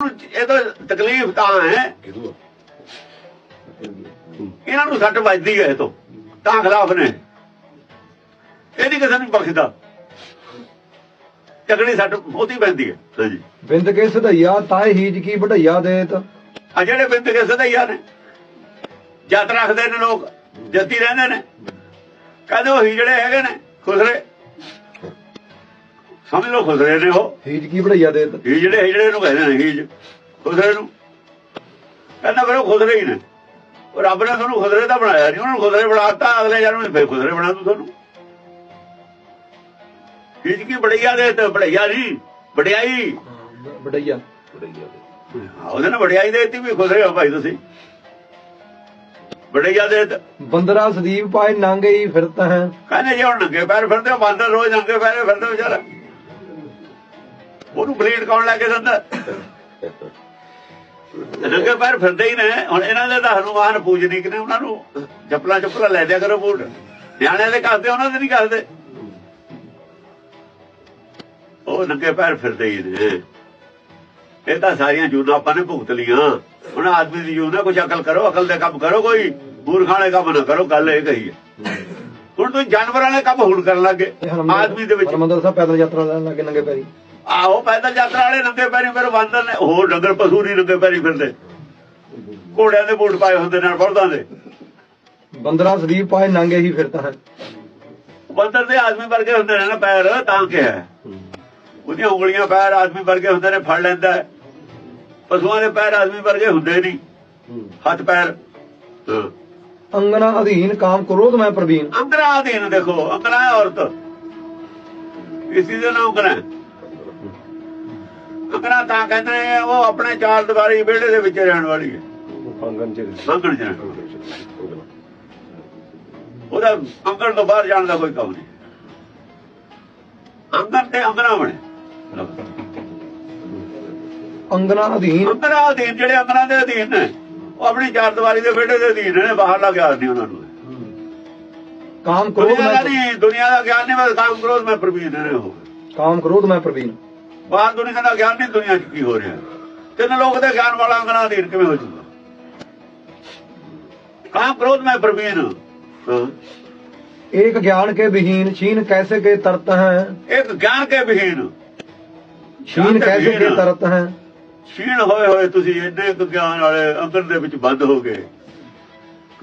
ਇਹ ਤਾਂ ਤਕਲੀਫ ਤਾਂ ਹੈ। ਇਹਨਾਂ ਨੂੰ ਸੱਟ ਵੱਜਦੀ ਹੈ ਇਹ ਤੋਂ ਤਾਂ ਖਿਲਾਫ ਨੇ। ਇਹ ਨਹੀਂ ਕਿਸੇ ਨੂੰ ਬਖਸ਼ਦਾ। ਤਕੜੀ ਸੱਟ ਬਹੁਤੀ ਪੈਂਦੀ ਹੈ। ਹਾਂਜੀ ਬਿੰਦ ਕੇ ਸਧਈਆ ਤਾਏ ਹੀਜ ਕੀ ਵਢਈਆ ਦੇਤ। ਆ ਜਿਹੜੇ ਬਿੰਦ ਕੇ ਸਦਈਆ ਨੇ ਜੱਤ ਰੱਖਦੇ ਨੇ ਲੋਕ ਜੱਤੀ ਰਹਿੰਦੇ ਨੇ। ਕਹਿੰਦੇ ਉਹ ਹੀ ਜਿਹੜੇ ਹੈਗੇ ਨੇ ਖੁਸਰੇ। ਸਮਝ ਲਓ ਖੁਸਰੇ ਨੇ ਉਹ। ਹੀਜ ਕੀ ਵਢਈਆ ਦੇਤ ਇਹ ਜਿਹੜੇ ਹਿਜੜੇ ਨੂੰ ਕਹਿੰਦੇ ਨੇ ਹੀਜ ਖੁਸਰੇ ਨੂੰ। ਕਹਿੰਦਾ ਫਿਰ ਉਹ ਖੁਸਰੇ ਹੀ ਨੇ। ਉਹ ਰੱਬ ਨੇ ਤੁਹਾਨੂੰ ਖੁਸਰੇ ਦਾ ਬਣਾਇਆ ਨਹੀਂ ਉਹਨਾਂ ਨੂੰ ਖੁਸਰੇ ਬਣਾਤਾ ਅਗਲੇ ਜਨਮ ਵਿੱਚ ਫਿਰ ਖੁਸਰੇ ਬਣਾ ਦੂ ਤੁਹਾਨੂੰ। ਹੀਜ ਕੀ ਬੜਈਆ ਦੇ ਤੇ ਬੜਈਆ ਨਹੀਂ ਵਡਿਆਈ। ਵਢਈਆ ਉਹਦੇ ਨਾਲ ਵਡਿਆਈ ਦੇਤੀ ਵੀ ਖੁਸਰੇ ਹੋ ਭਾਈ ਤੁਸੀਂ। ਵਡਈਆ ਦੇ ਤੇ ਬੰਦਰਾ ਸਦੀਪ ਪਾਏ ਨਾਂਗੇ ਹੀ ਫਿਰਤ ਹੈ। ਕਹਿੰਦੇ ਜੇ ਹੁਣ ਨੰਗੇ ਪੈਰ ਫਿਰਦੇ ਹੋ, ਬਾਂਦਰ ਰੋਜ਼ ਨੰਗੇ ਪੈਰੇ ਫਿਰਦੇ ਵਿਚਾਰਾ। ਉਹਨੂੰ ਬਲੀਡ ਕੌਣ ਲੈ ਕੇ ਦਿੰਦਾ? ਨੰਗੇ ਪੈਰ ਫਿਰਦੇ ਹੀ ਨੇ ਹੁਣ ਇਹਨਾਂ ਦੇ ਤਾਂ ਹਨੂਮਾਨ ਪੂਜਨੀਕ ਨੇ ਉਹਨਾਂ ਨੂੰ ਚੱਪਲਾਂ ਚੱਪਲਾਂ ਲੈ ਦਿਆ ਕਰੋ ਬੂਟ। ਨਿਆਣਿਆਂ ਦੇ ਕਰਦੇ ਉਹਨਾਂ ਦੇ ਨਹੀਂ ਕਰਦੇ ਉਹ ਨੰਗੇ ਪੈਰ ਫਿਰਦੇ ਹੀ ਨੇ। ਇਹ ਤਾਂ ਸਾਰੀਆਂ ਜੂਨਾਂ ਆਪਾਂ ਨੇ ਭੁਗਤ ਲੀਆਂ ਹੁਣ ਆਦਮੀ ਦੀ ਜੂਨ ਹੈ ਕੁਛ ਅਕਲ ਕਰੋ ਅਕਲ ਦੇ ਕੰਮ ਕਰੋ ਕੋਈ। ਮੂਰਖਾਂ ਵਾਲੇ ਕੰਮ ਨਾ ਕਰੋ ਗੱਲ ਇਹ ਕਹੀ ਹੈ। ਹੁਣ ਤੁਸੀਂ ਜਾਨਵਰਾਂ ਵਾਲੇ ਕੰਮ ਹੁਣ ਕਰਨ ਲੱਗੇ ਆਦਮੀ ਦੇ ਵਿੱਚ ਹਰਮੰਦਰ ਸਾਹਿਬ ਪੈਦਲ ਯਾਤਰਾ ਲੈਣ ਲੱਗੇ ਨੰਗੇ ਪੈਰੀ। ਆਹੋ ਪੈਦਲ ਯਾਤਰਾ ਵਾਲੇ ਨੰਗੇ ਪੈਰੀ ਮੇਰੇ ਬਾਂਦਰ ਨੇ ਹੋਰ ਡੰਗਰ ਪਸ਼ੂ ਨਹੀਂ ਨੰਗੇ ਪੈਰੀ ਫਿਰਦੇ। ਘੋੜਿਆਂ ਦੇ ਬੂਟ ਪਾਏ ਹੁੰਦੇ ਨਾਲ ਬਲਦਾਂ ਦੇ। ਬੰਦਰਾ ਸਦੀਪ ਪਾਏ ਨਾਂਗੇ ਹੀ ਫਿਰਤ ਹੈ। ਬਾਂਦਰ ਦੇ ਆਦਮੀ ਵਰਗੇ ਹੁੰਦੇ ਨੇ ਨਾ ਪੈਰ ਤਾਂ ਕਿਹਾ ਉਹਦੀਆਂ ਉਂਗਲੀਆਂ ਪੈਰ ਆਦਮੀ ਵਰਗੇ ਹੁੰਦੇ ਨੇ ਫੜ ਲੈਂਦਾ। ਪਸ਼ੂਆਂ ਦੇ ਪੈਰ ਆਦਮੀ ਵਰਗੇ ਹੁੰਦੇ ਨਹੀਂ। ਹੱਥ ਪੈਰ। ਅੰਗਨਾ ਅਧੀਨ ਕਾਮ ਕ੍ਰੋਧ ਮੈਂ ਪ੍ਰਵੀਨ। ਅੰਗਰਾ ਅਧੀਨ ਦੇਖੋ ਅੰਗਰਾ ਹੈ ਔਰਤ। ਇਸੀ ਦੇ ਨਾਮ ਅੰਗਰਾ ਹੈ। ਅੰਗਰਾ ਤਾਂ ਕਹਿੰਦੇ ਉਹ ਆਪਣੇ ਚਾਰ ਦੀਵਾਰੀ ਵਿਹੜੇ ਦੇ ਵਿੱਚ ਰਹਿਣ ਵਾਲੀ ਹੈ। ਆਂਗਨ ਚ ਅੰਗਣ ਚ। ਉਹਦਾ ਅੰਗਣ ਤੋਂ ਬਾਹਰ ਜਾਣ ਦਾ ਕੋਈ ਕੰਮ ਨਹੀਂ। ਅੰਗਣ ਤੇ ਅੰਗਣਾ ਬਣੇ। ਅੰਗਨਾ ਅਧੀਨ। ਅੰਗਣਾ ਅਧੀਨ ਜਿਹੜੇ ਅੰਗਣਾ ਦੇ ਅਧੀਨ ਨੇ ਉਹ ਆਪਣੀ ਚਾਰ ਦੀਵਾਰੀ ਦੇ ਵਿਹੜੇ ਦੇ ਅਧੀਨ ਨੇ ਬਾਹਰ ਲਾ ਗਿਆਨ ਨਹੀਂ ਉਹਨਾਂ ਨੂੰ। ਕਾਮ ਕ੍ਰੋਧ ਮੈਂ ਨਹੀਂ ਦੁਨੀਆ ਦਾ ਗਿਆਨ ਨਹੀਂ ਬਸ ਕਾਮ ਕ੍ਰੋਧ ਮੈਂ ਪ੍ਰਵੀਨ ਨੇ ਉਹ ਕਾਮ ਕ੍ਰੋਧ ਮੈਂ ਪ੍ਰਵੀਨ। ਬਾਹਰ ਦੁਨੀਆ ਦਾ ਗਿਆਨ ਨਹੀਂ ਦੁਨੀਆ 'ਚ ਕੀ ਹੋ ਰਿਹਾ। ਤਿੰਨ ਲੋਕ ਦੇ ਗਿਆਨ ਵਾਲਾ ਅੰਗਣਾ ਅਧੀਨ ਕਿਵੇਂ ਹੋ ਜੂਗਾ ਕਾਮ ਕ੍ਰੋਧ ਮੈਂ ਪ੍ਰਵੀਨ। ਏਕ ਗਿਆਨ ਕੇ ਵਿਹੀਨ ਛੀਨ ਕੈਸੇ ਕੇ ਤਰਤ ਹੈ? ਇੱਕ ਗਿਆਨ ਕੇ ਵਿਹੀਨ। ਛੀਨ ਕੈਸੇ ਕੇ ਤਰਤ ਹੈ? ਛੀਣ ਹੋਏ ਹੋਏ ਤੁਸੀਂ ਇੰਨੇ ਕੁ ਗਿਆਨ ਵਾਲੇ ਅੰਦਰ ਦੇ ਵਿੱਚ ਬੰਦ ਹੋ ਗਏ।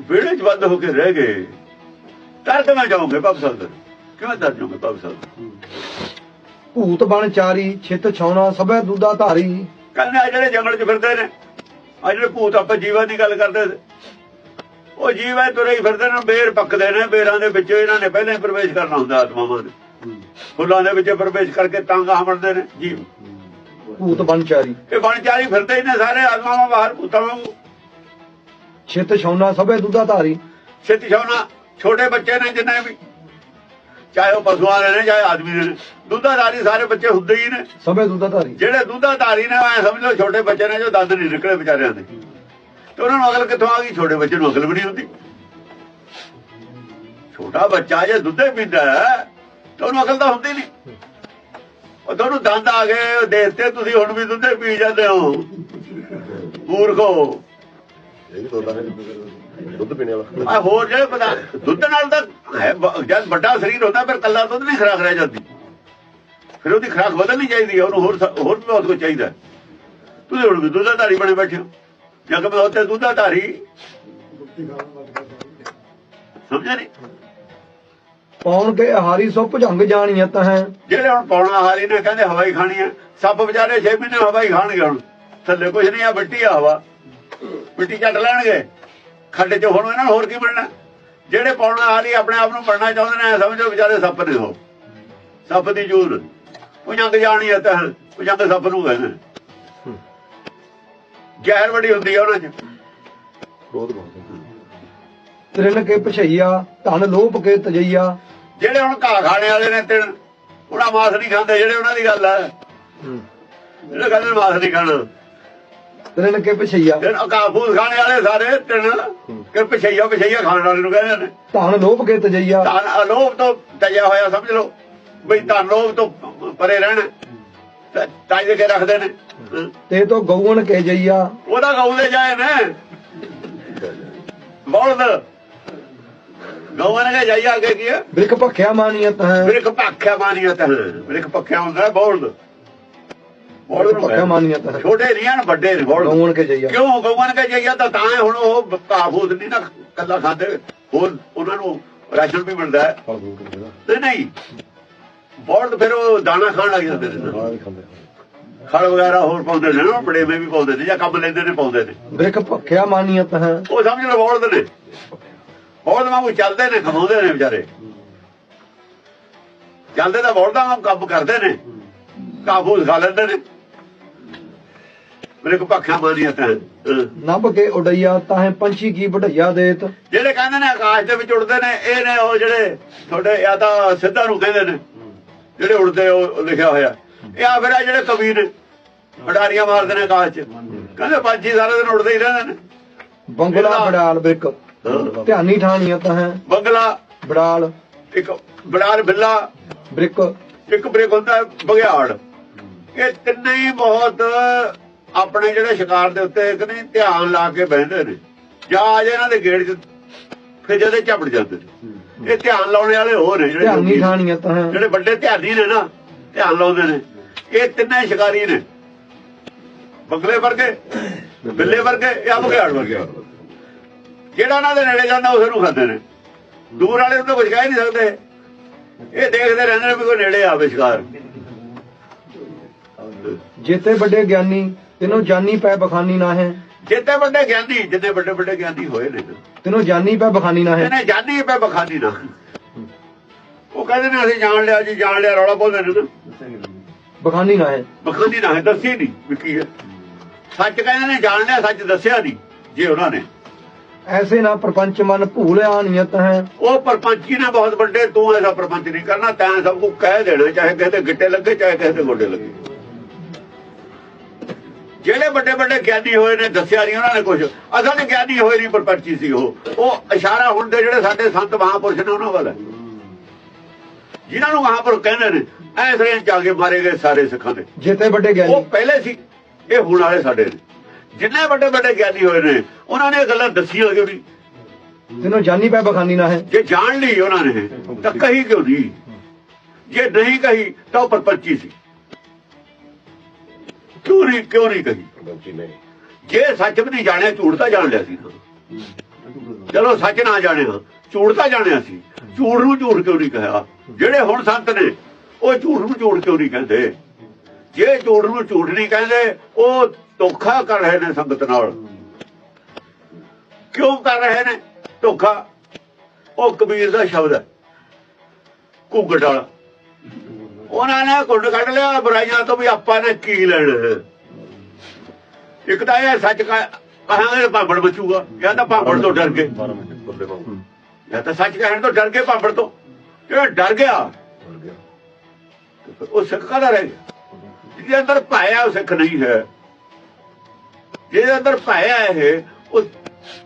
ਵਿਹੜੇ 'ਚ ਬੰਦ ਹੋ ਕੇ ਰਹਿ ਗਏ। ਤਰ ਕਿਵੇਂ ਜਾਓਗੇ ਭਵ ਸਕਦਰ ਕਿਵੇਂ ਤਰ ਜਾਓਗੇ ਭਵ ਸਕਦਰ ਭੂਤ ਬਣ ਚਾਰੀ ਛਿਤ ਛਾਉਣਾ ਸਭੈ ਦੁਦਾ ਧਾਰੀ। ਕਹਿੰਦੇ ਆ ਜਿਹੜੇ ਜੰਗਲ 'ਚ ਫਿਰਦੇ ਨੇ ਆ ਜਿਹੜੇ ਭੂਤ ਆਪਾਂ ਜੀਵਾਂ ਦੀ ਗੱਲ ਕਰਦੇ ਉਹ ਜੀਵ ਤੁਰੇ ਹੀ ਫਿਰਦੇ ਨੇ ਬੇਰ ਪੱਕਦੇ ਨੇ ਬੇਰਾਂ ਦੇ ਵਿੱਚ ਇਹਨਾਂ ਨੇ ਪਹਿਲਾਂ ਹੀ ਪ੍ਰਵੇਸ਼ ਕਰਨਾ ਹੁੰਦਾ ਆਤਮਾਵਾਂ ਨੇ ਫੁੱਲਾਂ ਦੇ ਵਿੱਚ ਪ੍ਰਵੇਸ਼ ਕਰਕੇ ਤਾਂਗਾ ਹਮੜਦੇ ਨੇ ਜੀਵ। ਭੂਤ ਬਣ ਚਾਰੀ। ਇਹ ਬਣਚਾਰੀ ਫਿਰਦੇ ਹੀ ਨੇ ਸਾਰੇ ਆਤਮਾਵਾਂ ਬਾਹਰ ਭੂਤਾਂ ਵਾਂਗੂ। ਛਿਤ ਛਾਉਣਾ ਸਭੈ ਦੁਦਾ ਧਾਰੀ। ਛੇਤੀ ਛਾਉਣਾ ਛੋਟੇ ਬੱਚੇ ਨੇ ਜਿੰਨੇ ਵੀ ਚਾਹੇ ਉਹ ਪਸ਼ੂਆਂ ਦੇ ਨੇ ਚਾਹੇ ਆਦਮੀ ਦੇ ਨੇ। ਦੁੱਧਾਧਾਰੀ ਸਾਰੇ ਬੱਚੇ ਹੁੰਦੇ ਹੀ ਨੇ। ਸਭੈ ਦੁਦਾ ਧਾਰੀ ਜਿਹੜੇ ਦੁੱਧਾਧਾਰੀ ਨੇ ਐ ਸਮਝ ਲਓ ਛੋਟੇ ਬੱਚੇ ਨੇ ਜੋ ਦੰਦ ਨਹੀਂ ਨਿਕਲੇ ਵਿਚਾਰਿਆਂ ਦੇ। ਤੇ ਉਹਨਾਂ ਨੂੰ ਅਕਲ ਕਿੱਥੋਂ ਆ ਗਈ? ਛੋਟੇ ਬੱਚੇ ਨੂੰ ਅਕਲ ਵੀ ਨਹੀਂ ਹੁੰਦੀ। ਛੋਟਾ ਬੱਚਾ ਜੇ ਦੁੱਧੇ ਪੀਂਦਾ ਹੈ ਤਾਂ ਉਹਨੂੰ ਅਕਲ ਤਾਂ ਹੁੰਦੀ ਨਹੀਂ। ਉਹ ਤੁਹਾਨੂੰ ਦੰਦ ਆ ਗਏ ਉਹ ਦੇਖਤੇ ਤੁਸੀਂ ਹੁਣ ਵੀ ਦੁੱਧੇ ਪੀ ਜਾਂਦੇ ਹੋ। ਮੂਰਖੋ। ਇਹ ਵੀ ਤੋਦਾ ਦੁੱਧ ਪੀਣੇ ਵਾਲਾ। ਆ ਹੋਰ ਜਿਹੜੇ ਪਤਾ ਦੁੱਧ ਨਾਲ ਤਾਂ ਹੈ ਜਦ ਵੱਡਾ ਸਰੀਰ ਹੁੰਦਾ ਫਿਰ ਕੱਲਾ ਦੁੱਧ ਨਹੀਂ ਖਰਾਕ ਰਹਿ ਜਾਂਦੀ। ਫਿਰ ਉਹਦੀ ਖਰਾਕ ਬਦਲਣੀ ਚਾਹੀਦੀ ਹੈ ਉਹਨੂੰ ਹੋਰ ਹੋਰ ਵੀ ਬਹੁਤ ਕੁਝ ਚਾਹੀਦਾ। ਤੁਸੀਂ ਹੁਣ ਵੀ ਦੁੱਧਾਧਾਰੀ ਬਣੇ ਬੈਠੇ ਹੋ। ਜਗ ਮੈਂ ਉੱਤੇ ਦੁੱਧਾਧਾਰੀ ਸਮਝਿਆ ਨਹੀਂ? ਪੌਣ ਕੇ ਹਾਰੀ ਸੋ ਭੁਜੰਗ ਜਾਣੀਅਤ ਹੈ। ਜਿਹੜੇ ਹੁਣ ਪੌਣਾ ਹਾਰੀ ਨੇ ਕਹਿੰਦੇ ਹਵਾਈ ਖਾਣੀ ਹੈ ਸੱਪ ਵਿਚਾਰੇ 6 ਮਹੀਨੇ ਹਵਾਈ ਖਾਣਗੇ ਹੁਣ। ਥੱਲੇ ਕੁਝ ਨਹੀਂ ਆ ਮਿੱਟੀ ਆ ਹਵਾ। ਮਿੱਟੀ ਚੱਟ ਲੈਣਗੇ। ਖੱਡੇ 'ਚ ਹੁਣ ਇਹਨਾਂ ਨੂੰ ਹੋਰ ਕੀ ਬਣਨਾ? ਜਿਹੜੇ ਪੌਣਾ ਹਾਰੀ ਆਪਣੇ ਆਪ ਨੂੰ ਬਣਨਾ ਚਾਹੁੰਦੇ ਨੇ ਐਂ ਸਮਝੋ ਵਿਚਾਰੇ ਸੱਪ ਨੇ ਉਹ। ਸੱਪ ਦੀ ਜੂਨ ਪੁਜੰਗ ਜਾਣੀ ਹੈ ਤਾਂ ਪੁਜੰਗ ਸੱਪ ਨੂੰ ਕਹਿੰਦੇ। ਨੇ। ਜ਼ਹਿਰ ਬੜੀ ਹੁੰਦੀ ਹੈ ਉਹਨਾਂ 'ਚ। ਬਹੁਤ ਬਹੁਤ ਤ੍ਰਿਣ ਕੇ ਪਛਈਆ ਧਨ ਲੋਭ ਕੇ ਤਜਈਆ। ਜਿਹੜੇ ਹੁਣ ਘਾਹ ਖਾਣੇ ਵਾਲੇ ਨੇ ਤਿੰਨ ਉਹਨਾਂ ਮਾਸ ਨਹੀਂ ਖਾਂਦੇ ਜਿਹੜੇ ਉਹਨਾਂ ਦੀ ਗੱਲ ਹੈ। ਜਿਹੜੇ ਕਹਿੰਦੇ ਮਾਸ ਨਹੀਂ ਖਾਣਾ। ਤ੍ਰਿਣ ਕੇ ਪਛਈਆ। ਫਿਰ ਅਕਾਫੂਸ ਖਾਣੇ ਵਾਲੇ ਸਾਰੇ ਤਿੰਨ ਕਿ ਪਛਈਆ ਪਛਈਆ ਖਾਣ ਵਾਲੇ ਨੂੰ ਕਹਿੰਦੇ ਨੇ। ਧਨ ਲੋਭ ਕੇ ਤਜਈਆ। ਧਨ ਅਲੋਭ ਤੋਂ ਤਜਿਆ ਹੋਇਆ ਸਮਝ ਲਓ। ਬਈ ਧਨ ਲੋਭ ਤੋਂ ਪਰੇ ਰਹਿਣਾ। ਤਾਜ ਕੇ ਰੱਖਦੇ ਨੇ। ਤੇ ਤੋ ਗਊਣ ਕੇ ਜਈਆ। ਉਹਦਾ ਗਾਉਂਦੇ ਜਾਏ ਨੇ। ਬੋਲਦ। ਗਾਉਣ ਕੇ ਜਾਈਆ ਅੱਗੇ ਕੀ ਹੈ? ਬ੍ਰਿਕ ਭਖਿਆ ਮਾਨੀਅਤ ਹੈ। ਬ੍ਰਿਕ ਭੱਖਿਆ ਮਾਨੀਅਤ ਹੈ। ਬ੍ਰਿਕ ਭੱਖਿਆ ਹੁੰਦਾ ਬੋਲਦ। ਛੋਟੇ ਨਹੀਂ ਹਨ ਵੱਡੇ ਨੇ ਗਊਣ ਕੇ ਜਈਆ ਕਿਉਂ ਗਊਆਂ ਕੇ ਜਾਈਆ ਤਾਂ ਤਾਂ ਹੁਣ ਉਹ ਕਾਫੂਦ ਨਹੀਂ ਨਾ ਕੱਲਾ ਖਾਂਦੇ। ਹੋਰ ਉਹਨਾਂ ਨੂੰ ਰਾਸ਼ਨ ਵੀ ਮਿਲਦਾ ਹੈ। ਨਹੀਂ ਨਹੀਂ ਬੋਲਦ ਫਿਰ ਉਹ ਦਾਣਾ ਖਾਣ ਲੱਗ ਜਾਂਦੇ ਨੇ। ਖਲ ਵਗੈਰਾ ਹੋਰ ਪਾਉਂਦੇ ਨੇ ਨਾ ਬੜੇ ਵੀ ਪਾਉਂਦੇ ਨੇ ਜਾਂ ਕੰਮ ਲੈਂਦੇ ਨੇ ਪਾਉਂਦੇ ਨੇ। ਬ੍ਰਿਕ ਭਖਿਆ ਮਾਨੀਅਤ ਹੈ ਉਹ ਸਮਝ ਲਓ ਬੋਲਦ ਨੇ। ਬੋਲਦ ਵਾਂਗੂ ਚੱਲਦੇ ਨੇ ਕਮਾਉਂਦੇ ਨੇ ਵਿਚਾਰੇ। ਚੱਲਦੇ ਤਾਂ ਬੋਲਦਾਂ ਕੰਮ ਕਰਦੇ ਨੇ। ਕਾਬੂ ਖਾ ਲੈਂਦੇ ਨੇ। ਮੇਰੇ ਕੋ ਪੱਖਾਂ ਮਾਰੀਆਂ ਤਾਂ। ਨਭ ਕੇ ਉਡਈਆ ਤਾਹੇ ਪੰਛੀ ਕੀ ਵਢਈਆ ਦੇਤ। ਜਿਹੜੇ ਕਹਿੰਦੇ ਨੇ ਆਕਾਸ਼ ਦੇ ਵਿੱਚ ਉੜਦੇ ਨੇ ਇਹ ਨੇ ਉਹ ਜਿਹੜੇ ਤੁਹਾਡੇ ਜਾਂ ਤਾਂ ਸਿੱਧਾ ਨੂੰ ਕਹਿੰਦੇ ਨੇ ਜਿਹੜੇ ਉੜਦੇ ਉਹ ਲਿਖਿਆ ਹੋਇਆ। ਇਹ ਆ ਫਿਰ ਆ ਜਿਹੜੇ ਕਵੀ ਨੇ ਅਡਾਰੀਆਂ ਮਾਰਦੇ ਨੇ ਆਕਾਸ਼ 'ਚ। ਕਹਿੰਦੇ ਪੰਛੀ ਸਾਰਾ ਦਿਨ ਉੜਦੇ ਹੀ ਰਹਿੰਦੇ ਨੇ। ਬੰਗਲਾ ਬੜਾਲ ਬ੍ਰਿਕ। ਹਾਂ। ਧਿਆਨੀ ਠਾਣੀਅਤ ਹੈ ਬੰਗਲਾ ਬੜਾਲ। ਇੱਕ ਬੜਾਰ ਬਿੱਲਾ। ਬ੍ਰਿਕ। ਇੱਕ ਬ੍ਰੇਕ ਹੁੰਦਾ ਬਗਿਆੜ ਇਹ ਤਿੰਨੇ ਹੀ ਬਹੁਤ ਆਪਣੇ ਜਿਹੜੇ ਸ਼ਿਕਾਰ ਦੇ ਉੱਤੇ ਇੱਕ ਨਹੀਂ ਧਿਆਨ ਲਾ ਕੇ ਬਹਿੰਦੇ ਨੇ। ਜਾਂ ਆ ਜੇ ਇਹਨਾਂ ਦੇ ਗੇੜ 'ਚ ਫਿਰ ਜਦੇ ਝਪੜ ਜਾਂਦੇ ਨੇ। ਇਹ ਧਿਆਨ ਲਾਉਣ ਵਾਲੇ ਹੋਰ ਨੇ ਜਿਹੜੇ। ਠਾਣੀਅਤ ਹੈ ਜਿਹੜੇ ਵੱਡੇ ਧਿਆਨੀ ਨੇ ਨਾ ਧਿਆਨ ਲਾਉਂਦੇ ਨੇ। ਇਹ ਤਿੰਨੇ ਸ਼ਿਕਾਰੀ ਨੇ। ਬਗਲੇ ਵਰਗੇ ਬਿੱਲੇ ਵਰਗੇ ਜਾਂ ਬਗਿਆੜ ਵਰਗੇ। ਜਿਹੜਾ ਉਹਨਾਂ ਦੇ ਨੇੜੇ ਜਾਂਦਾ ਉਸ ਨੂੰ ਖਾਂਦੇ ਨੇ। ਦੂਰ ਵਾਲੇ ਨੂੰ ਤਾਂ ਕੁਝ ਕਹਿ ਨਹੀਂ ਸਕਦੇ। ਇਹ ਦੇਖਦੇ ਰਹਿੰਦੇ ਨੇ ਵੀ ਕੋਈ ਨੇੜੇ ਆਵੇ ਸ਼ਿਕਾਰ। ਜੇਤੇ ਵੱਡੇ ਗਿਆਨੀ ਤਿਨੋ ਜਾਨੀ ਪੈ ਬਖਾਨੀ ਨਾ ਹੈ। ਜਿੱਤੇ ਵੱਡੇ ਗਿਆਨੀ ਜਿੰਨੇ ਵੱਡੇ ਵੱਡੇ ਗਿਆਨੀ ਹੋਏ ਨੇ ਤਿਨੋ। ਜਾਨੀ ਪੈ ਬਖਾਨੀ ਨਾ ਹੈ। ਇਹਨੇ ਜਾਨੀ ਪੈ ਬਖਾਨੀ ਨਾ। ਉਹ ਕਹਿੰਦੇ ਨੇ ਅਸੀਂ ਜਾਣ ਲਿਆ ਜੀ ਜਾਣ ਲਿਆ ਰੌਲਾ ਬੋਲਦੇ ਨੇ ਨਾ ਬਖਾਨੀ ਨਾ ਹੈ। ਬਖਾਨੀ ਨਾ ਹੈ ਦੱਸੀ ਨਹੀਂ ਵੀ ਕੀ ਹੈ। ਸੱਚ ਕਹਿੰਦੇ ਨੇ ਜਾਣ ਲਿਆ ਸੱਚ ਦੱਸਿਆ ਨਹੀਂ ਜੇ ਉਹਨਾਂ ਨੇ। ਐਸੇ ਨਾ ਪ੍ਰਪੰਚ ਮਨ ਭੂਲਿਆ ਨਿਯਤ ਹੈ। ਉਹ ਪਰਪੰਚੀ ਨੇ ਬਹੁਤ ਵੱਡੇ ਤੂੰ ਐਸਾ ਪਰਪੰਚ ਨਹੀਂ ਕਰਨਾ ਤੈਂ ਸਭ ਕੁ ਕਹਿ ਦੇਣਾ ਚਾਹੇ ਕਿਸੇ ਦੇ ਗਿੱਟੇ ਲੱਗੇ ਚਾਹੇ ਕਿਸੇ ਦੇ ਗੋਡੇ ਲੱਗੇ। ਜਿਹੜੇ ਵੱਡੇ ਵੱਡੇ ਗਿਆਨੀ ਹੋਏ ਨੇ ਦੱਸਿਆ ਨਹੀਂ ਉਹਨਾਂ ਨੇ ਕੁਝ ਅਸਲ 'ਚ ਗਿਆਨੀ ਹੋਏ ਨਹੀਂ ਪਰਪੰਚੀ ਸੀ ਉਹ। ਉਹ ਇਸ਼ਾਰਾ ਹੁੰਦੇ ਜਿਹੜੇ ਸਾਡੇ ਸੰਤ ਮਹਾਂਪੁਰਸ਼ ਨੇ ਉਹਨਾਂ ਵੱਲ। ਜਿਨ੍ਹਾਂ ਨੂੰ ਮਹਾਂਪੁਰਖ ਕਹਿੰਦੇ ਨੇ ਐਸੇ ਜਾ ਕੇ ਮਾਰੇ ਗਏ ਸਾਰੇ ਸਿੱਖਾਂ ਦੇ। ਜੇਤੇ ਵੱਡੇ ਉਹ ਗਿਆਨੀ ਪਹਿਲੇ ਸੀ ਇਹ ਹੁਣ ਵਾਲੇ ਸਾਡੇ ਨੇ। ਜਿੰਨੇ ਵੱਡੇ ਵੱਡੇ ਗਿਆਨੀ ਹੋਏ ਨੇ ਉਹਨਾਂ ਨੇ ਇਹ ਗੱਲਾਂ ਦੱਸੀਆਂ ਕਿਉਂ ਨਹੀਂ ਤਿਨੋ ਜਾਨੀ ਪੈ ਬਖਾਨੀ ਨਾ ਹੈ। ਜੇ ਜਾਣ ਲਈ ਉਹਨਾਂ ਨੇ ਤਾਂ ਕਹੀ ਕਿਉਂ ਨਹੀਂ? ਜੇ ਨਹੀਂ ਕਹੀ ਤਾਂ ਉਹ ਪਰਪੰਚੀ ਸੀ। ਕਿਉਂ ਨਹੀਂ ਕਿਉਂ ਨਹੀਂ ਕਹੀ ਜੇ ਸੱਚ ਵੀ ਨਹੀਂ ਜਾਣਿਆ, ਝੂਠ ਤਾਂ ਜਾਣ ਲਿਆ ਸੀ ਚਲੋ ਸੱਚ ਨਾ ਜਾਣਿਆ ਝੂਠ ਤਾਂ ਜਾਣਿਆ ਸੀ। ਝੂਠ ਨੂੰ ਝੂਠ ਕਿਉਂ ਨਹੀਂ ਕਿਹਾ? ਜਿਹੜੇ ਹੁਣ ਸੰਤ ਨੇ, ਉਹ ਝੂਠ ਨੂੰ ਝੂਠ ਕਿਉਂ ਨਹੀਂ ਕਹਿੰਦੇ? ਜੇ ਝੂਠ ਨੂੰ ਝੂਠ ਨਹੀਂ ਕਹਿੰਦੇ, ਉਹ ਧੋਖਾ ਕਰ ਰਹੇ ਨੇ ਸੰਗਤ ਨਾਲ। ਕਿਉਂ ਕਰ ਰਹੇ ਨੇ ਧੋਖਾ? ਉਹ ਕਬੀਰ ਦਾ ਸ਼ਬਦ ਹੈ। ਘੁੱਗੜ ਵਾਲਾ। ਉਹਨਾਂ ਨੇ ਘੁੱਟ ਕੱਢ ਲਿਆ, ਬੁਰਾਈਆਂ ਤੋਂ ਵੀ ਆਪਾਂ ਨੇ ਕੀ ਲੈਣਾ? ਇੱਕ ਤਾਂ ਇਹ ਸੱਚ ਕਹ- ਕਹਾਂਗੇ ਤਾਂ ਭਾਂਬੜ ਬਚੂਗਾ, ਜਾਂ ਤਾਂ ਭਾਂਬੜ ਤੋਂ ਡਰ ਕੇ ਜਾਂ ਤਾਂ ਸੱਚ ਕਹਿਣ ਤੋਂ ਡਰ ਕੇ ਭਾਂਬੜ ਤੋਂ। ਜਿਹੜਾ ਡਰ ਗਿਆ, ਉਹ ਸਿੱਖ ਕਾਹਦਾ ਰਹਿ ਗਿਆ? ਜਿਹਦੇ ਅੰਦਰ ਭਾਇਆ ਉਹ ਸਿੱਖ ਨਹੀਂ ਹੈ। ਜਿਹਦੇ ਅੰਦਰ ਭਾਇਆ ਇਹ, ਉਹ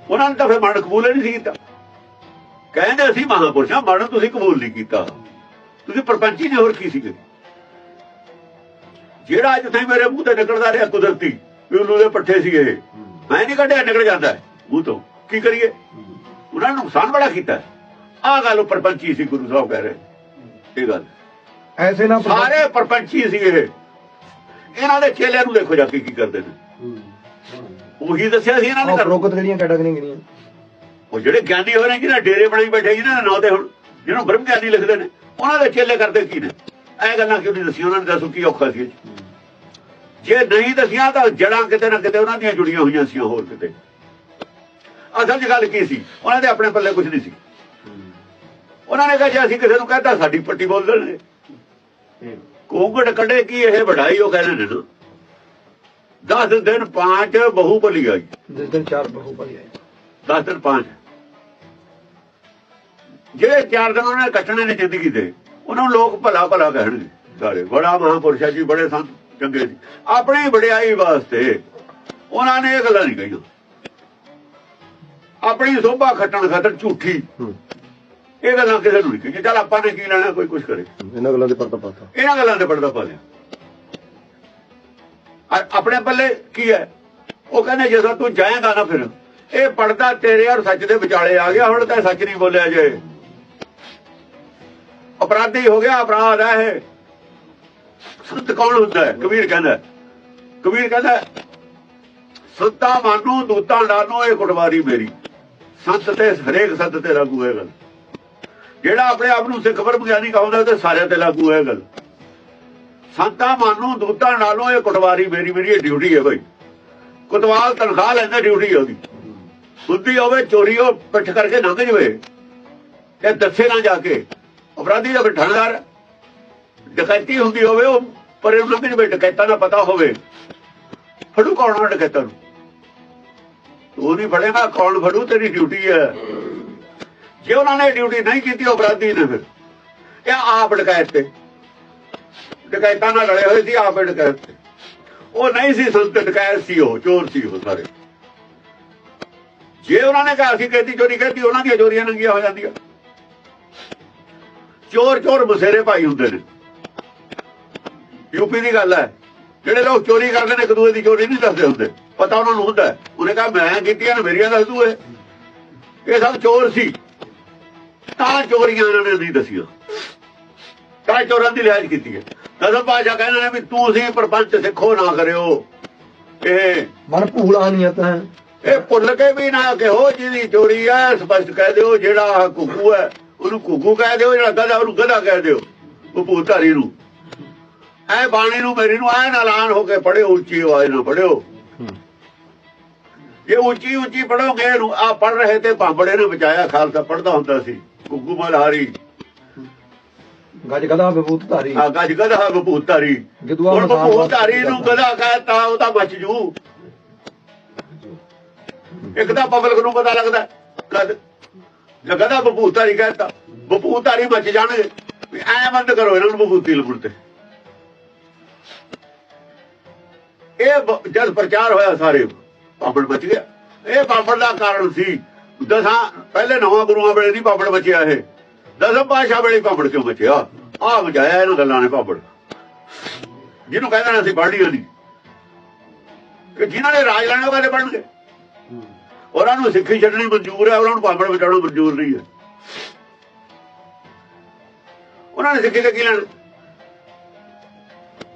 ਉਹਨਾਂ ਨੇ ਤਾਂ ਫਿਰ ਮਨ ਕਬੂਲ ਹੀ ਨਹੀਂ ਸੀ ਕੀਤਾ। ਕਹਿੰਦੇ ਅਸੀਂ ਮਹਾਪੁਰਸ਼ਾਂ, ਮਨ ਤੁਸੀਂ ਕਬੂਲ ਨਹੀਂ ਕੀਤਾ। ਤੁਸੀਂ ਪਰਪੰਚੀ ਨੇ ਹੋਰ ਕੀ ਸੀਗੇ? ਜਿਹੜਾ ਅੱਜ ਤਾਈਂ ਮੇਰੇ ਮੂੰਹ ਤੇ ਨਿਕਲਦਾ ਰਿਹਾ ਕੁਦਰਤੀ ਉਹਨੂੰ ਦੇ ਪੱਠੇ ਸੀ ਇਹ ਮੈਂ ਨਹੀਂ ਕੱਢਿਆ ਨਿਕਲ ਜਾਂਦਾ ਹੈ। ਮੂੰਹ ਤੋਂ। ਕੀ ਕਰੀਏ? ਉਹਨਾਂ ਨੇ ਨੁਕਸਾਨ ਬੜਾ ਕੀਤਾ ਆਹ ਗੱਲ ਪਰਪੰਚੀ ਸੀ ਗੁਰੂ ਸਾਹਿਬ ਕਹਿ ਰਹੇ। ਇਹ ਗੱਲ। ਐਸੇ ਨਾ ਸਾਰੇ ਪਰਪੰਚੀ ਸੀ ਇਹ। ਇਹਨਾਂ ਦੇ ਚੇਲਿਆਂ ਨੂੰ ਦੇਖੋ ਜਾ ਕੇ ਕੀ ਕਰਦੇ ਨੇ। ਉਹੀ ਦੱਸਿਆ ਸੀ ਇਹਨਾਂ ਨੇ ਉਹ ਤਾਂ। ਪ੍ਰੋਗਤ ਕਿਹੜੀਆਂ ਕੈਟਾਗਰੀਆਂ ਕਿਹੜੀਆਂ ਉਹ ਜਿਹੜੇ ਗਿਆਨੀ ਹੋਏ ਨੇ ਜਿਹਨਾਂ ਡੇਰੇ ਬਣਾਈ ਬੈਠੇ ਜਿਹਨਾਂ ਦੇ ਨਾਂ ਤੇ ਹੁਣ ਜਿਹਨੂੰ ਬ੍ਰਹਮ ਗਿਆਨੀ ਲਿਖਦੇ ਨੇ। ਉਹਨਾਂ ਦੇ ਚੇਲੇ ਕਰਦੇ ਕੀ ਨੇ? ਐ ਗੱਲਾਂ ਕਿਉਂ ਨਹੀਂ ਦੱਸੀਆਂ ਉਹਨਾਂ ਨੇ? ਦੱਸੋ ਕੀ ਔਖਾ ਸੀ ਇਹ? ਜੇ ਨਹੀਂ ਦੱਸੀਆਂ ਤਾਂ ਜੜਾਂ ਕਿਤੇ ਨਾ ਕਿਤੇ ਉਹਨਾਂ ਦੀਆਂ ਜੁੜੀਆਂ ਹੋਈਆਂ ਸੀ ਹੋਰ ਕਿਤੇ। ਅਸਲ 'ਚ ਗੱਲ ਕੀ ਸੀ? ਉਹਨਾਂ ਦੇ ਆਪਣੇ ਪੱਲੇ ਕੁਝ ਨਹੀਂ ਸੀ। ਉਹਨਾਂ ਨੇ ਕਿਹਾ ਜੇ ਅਸੀਂ ਕਿਸੇ ਨੂੰ ਕਹਤਾ ਸਾਡੀ ਪੱਟੀ ਬੋਲ ਦੇਣਗੇ। ਕੋਂਗੜ ਕੱਢੇ ਕੀ ਇਹ ਵਡਾਈ ਉਹ ਕਹਿੰਦੇ ਨੇ ਨਾ। 10 ਦਿਨ ਪਾਂਚ ਬਹੂ ਬਲੀ ਆਈ। ਦਿਨ ਚਾਰ ਬਹੁ ਭਲੀ ਆਏ 10 ਦਿਨ ਪਾਂਚ ਜਿਹੜੇ ਚਾਰ ਦਿਨ ਉਹਨਾਂ ਨੇ ਕੱਟਣੇ ਨੇ ਜ਼ਿੰਦਗੀ ਦੇ ਉਹਨਾਂ ਨੂੰ ਲੋਕ ਭਲਾ ਭਲਾ ਕਹਿਣਗੇ। ਸਾਰੇ ਬੜਾ ਮਹਾਪੁਰਸ਼ਾ ਜੀ ਬੜੇ ਸੰਤ ਚੰਗੇ ਸੀ ਆਪਣੀ ਵਡਿਆਈ ਵਾਸਤੇ ਉਹਨਾਂ ਨੇ ਇਹ ਗੱਲਾਂ ਨਹੀਂ ਕਹੀਆਂ। ਆਪਣੀ ਸੋਭਾ ਖੱਟਣ ਖਾਤਰ ਝੂਠੀ। ਇਹ ਗੱਲਾਂ ਕਿਸੇ ਨੂੰ ਨਹੀਂ ਕਹੀਆਂ। ਚੱਲ ਆਪਾਂ ਨੇ ਕੀ ਲੈਣਾ ਕੋਈ ਕੁਝ ਕਰੇ। ਇਹਨਾਂ ਗੱਲਾਂ ਦੇ ਪਰਦਾ ਪਾਤਾ। ਇਹਨਾਂ ਗੱਲਾਂ ਤੇ ਪੜਦਾ ਪਾ ਲਿਆ। ਆਪਣੇ ਪੱਲੇ ਕੀ ਹੈ? ਉਹ ਕਹਿੰਦੇ ਜਦੋਂ ਤੂੰ ਜਾਏਗਾ ਨਾ ਫਿਰ ਇਹ ਪੜਦਾ ਤੇਰੇ ਔਰ ਸੱਚ ਦੇ ਵਿਚਾਲੇ ਆ ਗਿਆ ਹੁਣ ਤਾਂ ਸੱਚ ਨਹੀਂ ਬੋਲਿਆ ਜੇ। ਅਪਰਾਧੀ ਹੋ ਗਿਆ, ਅਪਰਾਧ ਹੈ ਇਹ। ਸੰਤ ਕੌਣ ਹੁੰਦਾ ਹੈ? ਕਬੀਰ ਕਹਿੰਦਾ ਕਬੀਰ ਕਹਿੰਦਾ ਸੰਤਾਂ ਮਾਨੂ, ਦੂਤਾਂ ਡਾਨੋ ਇਹ ਕੁਟਵਾਰੀ ਮੇਰੀ। ਸੰਤ ਤੇ, ਹਰੇਕ ਸੰਤ ਤੇ ਲਾਗੂ ਹੈ ਗੱਲ। ਜਿਹੜਾ ਆਪਣੇ ਆਪ ਨੂੰ ਸਿੱਖ ਪਰਮ ਗਿਆਨੀ ਕਹਾਉਂਦਾ ਤੇ ਸਾਰਿਆਂ ਤੇ ਲਾਗੂ ਹੈ ਗੱਲ। ਸੰਤਾਂ ਮਾਨੂ, ਦੂਤਾਂ ਨਾਲੋਂ ਇਹ ਕੁਟਵਾਰੀ ਮੇਰੀ ਮੇਰੀ ਇਹ ਡਿਊਟੀ ਹੈ ਭਾਈ ਕੁਤਵਾਲ ਤਨਖਾਹ ਲੈਂਦਾ, ਡਿਊਟੀ ਉਹਦੀ। ਬੁੱਧੀ ਹੋਵੇ, ਚੋਰੀ ਉਹ ਪਿੱਠ ਕਰਕੇ ਲੰਘ ਜਵੇ। ਤੇ ਦੱਸੇ ਨਾ ਜਾ ਕੇ। ਅਪਰਾਧੀ ਦਾ ਬਿਠਾਣਦਾਰ ਡਕੈਤੀ ਹੁੰਦੀ ਹੋਵੇ ਉਹ, ਪਰ ਉਹ ਲੰਘ ਜਵੇ ਡਕੈਤਾਂ ਦਾ ਪਤਾ ਹੋਵੇ, ਫੜੂ ਕੌਣ ਉਹ ਡਕੈਤਾਂ ਨੂੰ? ਉਹ ਨਹੀਂ ਫੜੇਗਾ, ਕੌਣ ਫੜੂ? ਤੇਰੀ ਡਿਊਟੀ ਹੈ। ਜੇ ਉਹਨਾਂ ਨੇ ਡਿਊਟੀ ਨਹੀਂ ਕੀਤੀ, ਉਹ ਅਪਰਾਧੀ ਨੇ ਫਿਰ। ਇਹ ਆਪ ਡਕੈਤ ਤੇ। ਡਕੈਤਾਂ ਨਾਲ ਲੜੇ ਹੋਏ ਸੀ, ਆਪ ਹੀ ਡਕੈਤ ਤੇ। ਉਹ ਨਹੀਂ ਸੀ ਸੰਤ, ਡਕੈਤ ਸੀ ਉਹ, ਚੋਰ ਸੀ ਉਹ ਸਾਰੇ। ਜੇ ਉਹਨਾਂ ਨੇ ਕਿਹਾ ਸੀ ਕੀਤੀ ਚੋਰੀ ਕੀਤੀ ਉਹਨਾਂ ਦੀਆਂ ਚੋਰੀਆਂ ਨੰਗੀਆਂ ਹੋ ਜਾਂਦੀਆਂ। ਚੋਰ ਚੋਰ ਬਸੇਰੇ ਭਾਈ ਹੁੰਦੇ ਨੇ। ਯੂਪੀ ਦੀ ਗੱਲ ਹੈ। ਜਿਹੜੇ ਲੋਕ ਚੋਰੀ ਕਰਦੇ ਨੇ ਇੱਕ ਦੂਏ ਦੀ ਚੋਰੀ ਨਹੀਂ ਦੱਸਦੇ ਹੁੰਦੇ। ਪਤਾ ਉਹਨਾਂ ਨੂੰ ਹੁੰਦਾ। ਉਹਨੇ ਕਹਾ ਮੈਂ ਕੀਤੀਆਂ ਨੇ ਮੇਰੀਆਂ ਦੱਸ ਦੂਏ। ਇਹ ਸਭ ਚੋਰ ਸੀ। ਤਾਂ ਚੋਰੀਆਂ ਇਹਨਾਂ ਨੇ ਨਹੀਂ ਦਸੀਆਂ। ਤਾਂ ਚੋਰਾਂ ਦੀ ਲਿਹਾਜ਼ ਕੀਤੀ ਹੈ। ਦਸਮ ਪਾਸ਼ਾ ਕਹਿੰਦੇ ਨੇ ਵੀ ਤੁਸੀਂ ਪਰਪੰਚ ਸਿੱਖੋ ਨਾ ਕਰਿਓ। ਇਹ ਮਨ ਭੂਲਾ ਨੀਅਤ ਹੈ ਇਹ ਭੁੱਲ ਕੇ ਵੀ ਨਾ ਕਿਹੋ ਜਿਹਦੀ ਚੋਰੀ ਹੈ ਸਪਸ਼ਟ ਕਹਿ ਦਿਓ ਜਿਹੜਾ ਕੁੱਕੂ ਹੈ। ਉਹਨੂੰ ਕੁੱਕੂ ਕਹਿ ਦਿਓ ਜਿਹੜਾ ਗਧਾ ਉਹਨੂੰ ਗਧਾ ਕਹਿ ਦਿਓ ਉਹ ਭੂਤਾਰੀ ਨੂੰ। ਐ ਬਾਣੀ ਨੂੰ ਮੇਰੀ ਨੂੰ ਐ ਐਲਾਨ ਹੋ ਕੇ ਪੜਿਓ ਉੱਚੀ ਆਵਾਜ਼ ਨਾਲ ਪੜਿਓ ਜੇ ਉੱਚੀ ਉੱਚੀ ਪੜੋਗੇ ਇਹਨੂੰ ਆ ਪੜ ਰਹੇ ਤੇ ਭਾਂਬੜੇ ਨੇ ਬਚਾਇਆ ਖਾਲਸਾ ਪੜਦਾ ਹੁੰਦਾ ਸੀ ਕੁੱਕੂ ਮਲਹਾਰੀ। ਗੱਜ ਗਦਾ ਵਿਭੂਤ ਧਾਰੀ ਆ ਗੱਜ ਗਧਾ ਭੂਤਾਰੀ ਗਿੱਦੂਆ ਹੁਣ ਮਸਾਲ ਭੂਤਾਰੀ ਨੂੰ ਗਧਾ ਕਹਿਤਾ ਉਹ ਤਾਂ ਬਚ ਜੂ। ਇੱਕ ਤਾਂ ਪਬਲਿਕ ਨੂੰ ਪਤਾ ਲੱਗਦਾ ਕਦ ਜਗਦਾ ਬਪੂਤਾਰੀ ਕਹਿੰਦਾ ਬਪੂਤਾਰੀ ਮਚ ਜਾਣਗੇ। ਵੀ ਐ ਬੰਦ ਕਰੋ ਇਹਨਾਂ ਨੂੰ ਬਪੂਤੀ ਲਬੁਰ ਤੇ। ਇਹ ਜਦ ਪ੍ਰਚਾਰ ਹੋਇਆ ਸਾਰੇ ਪਾਪੜ ਬਚ ਗਿਆ। ਇਹ ਪਾਪੜ ਦਾ ਕਾਰਨ ਸੀ। ਦਸਾਂ, ਪਹਿਲੇ ਨਵਾਂ ਗੁਰੂਆਂ ਵੇਲੇ ਨਹੀਂ ਪਾਪੜ ਬਚਿਆ ਇਹ। ਦਸਮ ਪਾਸ਼ਾ ਵੇਲੇ ਪਾਪੜ ਕਿਉਂ ਬਚਿਆ? ਆਹ ਵਜਾਇਆ ਇਹਨਾਂ ਗੱਲਾਂ ਨੇ ਪਾਪੜ ਜਿਹਨੂੰ ਕਹਿੰਦਾ ਨਾ ਅਸੀਂ ਪੜ੍ਹਨੀ ਨਹੀਂ ਕਿ ਜਿਨ੍ਹਾਂ ਨੇ ਰਾਜ ਲੈਣਾ ਵਾਲੇ ਬਣਨਗੇ ਉਹਨਾਂ ਨੂੰ ਸਿੱਖੀ ਛੱਡਣੀ ਮਨਜ਼ੂਰ ਹੈ, ਉਹਨਾਂ ਨੂੰ ਪਾਪੜ ਬਚਾਉਣਾ ਮਨਜ਼ੂਰ ਨਹੀਂ ਹੈ। ਉਹਨਾਂ ਨੇ ਸਿੱਖੀ ਤੇ ਕੀ ਲੈਣਾ?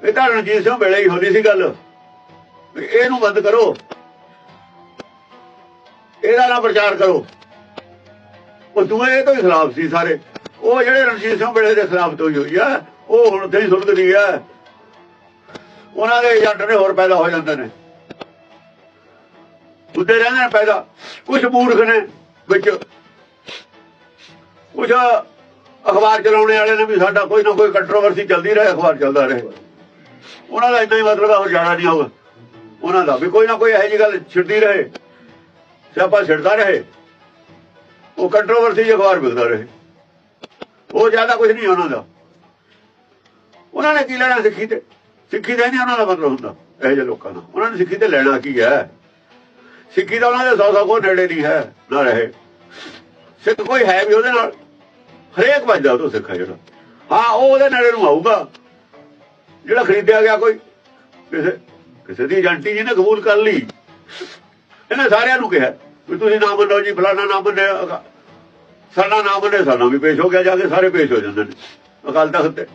ਇਹ ਤਾਂ ਰਣਜੀਤ ਸਿੰਘ ਵੇਲੇ ਹੀ ਹੋਣੀ ਸੀ ਗੱਲ। ਵੀ ਇਹਨੂੰ ਬੰਦ ਕਰੋ। ਇਹਦਾ ਨਾ ਪ੍ਰਚਾਰ ਕਰੋ। ਉਹ ਦੂਏ ਤੋਂ ਹੀ ਖਿਲਾਫ ਸੀ ਸਾਰੇ। ਉਹ ਜਿਹੜੇ ਰਣਜੀਤ ਸਿੰਘ ਵੇਲੇ ਦੇ ਖਿਲਾਫ ਤੋਂ ਹੀ ਹੋਈ ਆ, ਉਹ ਹੁਣ ਤੇ ਹੀ ਸੁਲਗਦੀ ਆ। ਉਹਨਾਂ ਦੇ ਏਜੰਟ ਨੇ ਹੋਰ ਪੈਦਾ ਹੋ ਜਾਂਦੇ ਨੇ। ਉੱਤੇ ਰਹਿੰਦੇ ਨੇ ਪੈਦਾ। ਕੁਝ ਮੂਰਖ ਨੇ ਵਿੱਚ। ਕੁਝ ਅਖਬਾਰ ਚਲਾਉਣੇ ਵਾਲੇ ਨੇ ਵੀ ਸਾਡਾ ਕੋਈ ਨਾ ਕੋਈ ਕੰਟਰੋਵਰਸੀ ਚੱਲਦੀ ਰਹੇ, ਅਖਬਾਰ ਚੱਲਦਾ ਰਹੇ। ਉਹਨਾਂ ਦਾ ਇੰਨਾ ਹੀ ਮਤਲਬ ਹੈ ਹੋਰ ਜਾਣਾ ਨਹੀਂ ਹੋਗਾ ਉਹਨਾਂ ਦਾ ਵੀ ਕੋਈ ਨਾ ਕੋਈ ਇਹੋ ਜਿਹੀ ਗੱਲ ਛਿੜਦੀ ਰਹੇ। ਸਿਆਪਾ ਛਿੜਦਾ ਰਹੇ। ਉਹ ਕੰਟਰੋਵਰਸੀ ਜਿਹੀ ਅਖਬਾਰ ਵਿਕਦਾ ਰਹੇ। ਉਹ ਜ਼ਿਆਦਾ ਕੁਝ ਨਹੀਂ ਉਹਨਾਂ ਦਾ। ਉਹਨਾਂ ਨੇ ਕੀ ਲੈਣਾ ਸਿੱਖੀ ਤੇ? ਸਿੱਖੀ ਦਾ ਨਹੀਂ ਉਹਨਾਂ ਦਾ ਮਤਲਬ ਹੁੰਦਾ, ਇਹੋ ਜਿਹੇ ਲੋਕਾਂ ਦਾ। ਉਹਨਾਂ ਨੇ ਸਿੱਖੀ ਤੇ ਲੈਣਾ ਕੀ ਹੈ? ਸਿੱਖੀ ਦਾ ਉਹਨਾਂ ਦੇ ਸੌ ਸੌ ਕੋ ਨੇੜੇ ਨਹੀਂ ਹੈ, ਨਾ ਰਹੇ। ਸਿੱਖ ਕੋਈ ਹੈ ਵੀ ਉਹਦੇ ਨਾਲ, ਹਰੇਕ ਵੱਜਦਾ ਉਹ ਸਿੱਖ ਹੈ ਜਿਹੜਾ। ਹਾਂ, ਉਹ ਉਹਦੇ ਨੇੜੇ ਨੂੰ ਆਊਗਾ। ਜਿਹੜਾ ਖਰੀਦਿਆ ਗਿਆ ਕੋਈ, ਕਿਸੇ ਕਿਸੇ ਦੀ ਏਜੰਟੀ ਜਿਹਨੇ ਕਬੂਲ ਕਰ ਲਈ। ਇਹਨੇ ਸਾਰਿਆਂ ਨੂੰ ਕਿਹਾ ਵੀ ਤੁਸੀਂ ਨਾ ਮੰਨੋ ਜੀ, ਫਲਾਣਾ ਨਾ ਮੰਨਿਆ ਅਕਾ- ਸਾਡਾ ਨਾਮ ਮੰਨੇ, ਸਾਡਾ ਵੀ ਪੇਸ਼ ਹੋ ਗਿਆ, ਜਾ ਕੇ ਸਾਰੇ ਪੇਸ਼ ਹੋ ਜਾਂਦੇ ਨੇ, ਅਕਾਲ ਤਖਤ ਤੇ।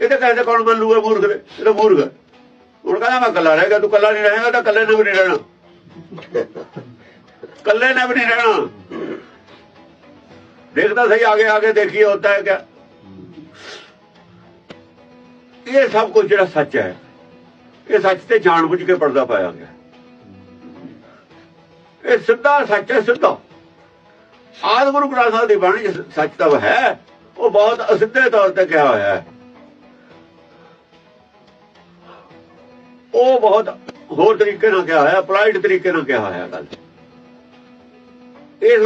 ਇਹ ਤਾਂ ਕਹਿੰਦੇ ਕੌਣ ਮੰਨ ਲੂਗਾ ਮੂਰਖ ਦੇ? ਇਹ ਤਾਂ ਮੂਰਖ। ਹੈ ਹੁਣ ਕਹਿੰਦਾ ਮੈਂ ਕੱਲਾ ਰਹਿ ਗਿਆ, ਤੂੰ ਕੱਲਾ ਨਹੀਂ ਰਹੇਗਾ, ਤਾਂ ਕੱਲੇ ਨੇ ਵੀ ਨਹੀਂ ਰਹਿਣਾ। ਕੱਲੇ ਨੇ ਵੀ ਨਹੀਂ ਰਹਿਣਾ। ਦੇਖਦਾ ਸਹੀ, ਆਗੇ ਆਗੇ ਦੇਖੀਏ ਹੁੰਦਾ ਹੈ ਕਿਆ। ਇਹ ਸਭ ਕੁਝ ਜਿਹੜਾ ਸੱਚ ਹੈ, ਇਹ ਸੱਚ ਤੇ ਜਾਣਬੁੱਝ ਕੇ ਪਰਦਾ ਪਾਇਆ ਗਿਆ। ਇਹ ਸਿੱਧਾ ਸੱਚ ਹੈ, ਸਿੱਧਾ। ਆਦ ਗੁਰੂ ਗ੍ਰੰਥ ਸਾਹਿਬ ਦੀ ਬਾਣੀ ਸੱਚ ਤਾਂ ਹੈ, ਉਹ ਬਹੁਤ ਅਸਿੱਧੇ ਤੌਰ ਤੇ ਕਿਹਾ ਹੋਇਆ ਹੈ। ਉਹ ਬਹੁਤ ਹੋਰ ਤਰੀਕੇ ਨਾਲ ਕਿਹਾ ਹੋਇਆ ਅਪਲਾਈਡ ਤਰੀਕੇ ਨਾਲ ਕਿਹਾ ਹੋਇਆ ਗੱਲ। ਇਸ